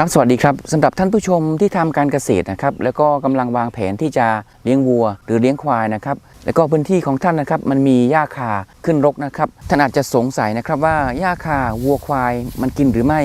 ครับสวัสดีครับสำหรับท่านผู้ชมที่ทำการเกษตรนะครับแล้วก็กำลังวางแผนที่จะเลี้ยงวัว หรือเลี้ยงควายนะครับแล้วก็พื้นที่ของท่านนะครับมันมีหญ้าคาขึ้นรกนะครับท่านอาจจะสงสัยนะครับว่าหญ้าคาวัวควายมันกินหรือไม่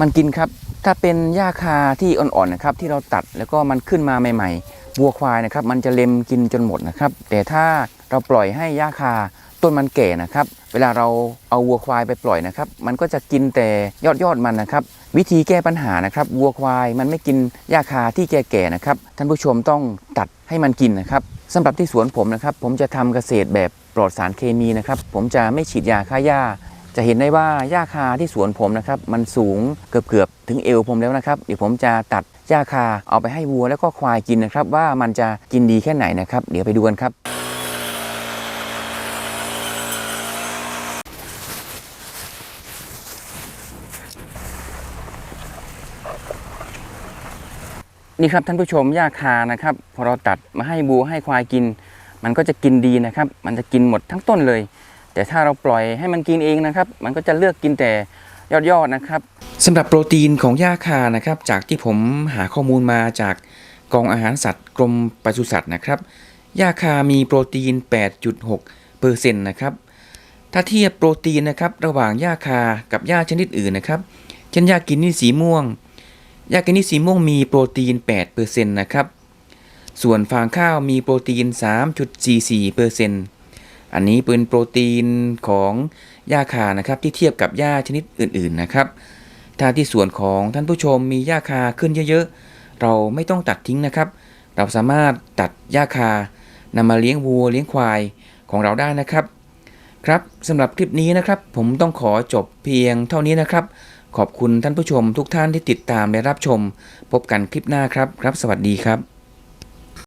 มันกินครับ ถ้าเป็นหญ้าคาที่อ่อนๆนะครับที่เราตัดแล้วก็มันขึ้นมาใหม่ ๆ วัวควายนะครับมันจะเล็มกินจนหมดนะครับ แต่ถ้าเราปล่อยให้หญ้าคาต้นมันแก่นะครับ เวลาเราเอาวัวควายไปปล่อยนะครับ มันก็จะกินแต่ยอดยอดมันนะครับ วิธีแก้ปัญหานะครับ วัวควายมันไม่กินหญ้าคาที่แก่ๆนะครับ ท่านผู้ชมต้องตัดให้มันกินนะครับสำหรับที่สวนผมนะครับ ผมจะทำเกษตรแบบปลอดสารเคมีนะครับ ผมจะไม่ฉีดยาฆ่าหญ้า จะเห็นได้ว่าหญ้าคาที่สวนผมนะครับมันสูงเกือบๆถึงเอวผมแล้วนะครับเดี๋ยวผมจะตัดหญ้าคาเอาไปให้วัวแล้วก็ควายกินนะครับ ว่ามันจะกินดีแค่ไหนนะครับ เดี๋ยวไปดูกันครับนี่ครับท่านผู้ชมหญ้าคานะครับพอเราตัดมาให้บัวให้ควายกิน มันก็จะกินดีนะครับ มันจะกินหมดทั้งต้นเลย แต่ถ้าเราปล่อยให้มันกินเองนะครับ มันก็จะเลือกกินแต่ยอดๆนะครับสำหรับโปรตีนของหญ้าคานะครับ จากที่ผมหาข้อมูลมาจากกองอาหารสัตว์กรมปศุสัตว์นะครับหญ้าคามีโปรตีน 8.6เปอร์เซ็นต์นะครับถ้าเทียบโปรตีนนะครับระหว่างหญ้าคากับหญ้าชนิดอื่นนะครับเช่นหญ้ากินนี่สีม่วงยากินิสีม่วงมีโปรตีน8%นะครับส่วนฟางข้าวมีโปรตีน 3.44% อันนี้เป็นโปรตีนของหญ้าคานะครับที่เทียบกับหญ้าชนิดอื่นๆนะครับ ถ้าที่ส่วนของท่านผู้ชมมีหญ้าคาขึ้นเยอะๆ เราไม่ต้องตัดทิ้งนะครับ เราสามารถตัดหญ้าคานำมาเลี้ยงวัวเลี้ยงควายของเราได้นะครับ ครับสำหรับคลิปนี้นะครับ ผมต้องขอจบเพียงเท่านี้นะครับ ขอบคุณท่านผู้ชมทุกท่านที่ติดตามและรับชม พบกันคลิปหน้าครับครับ สวัสดีครับ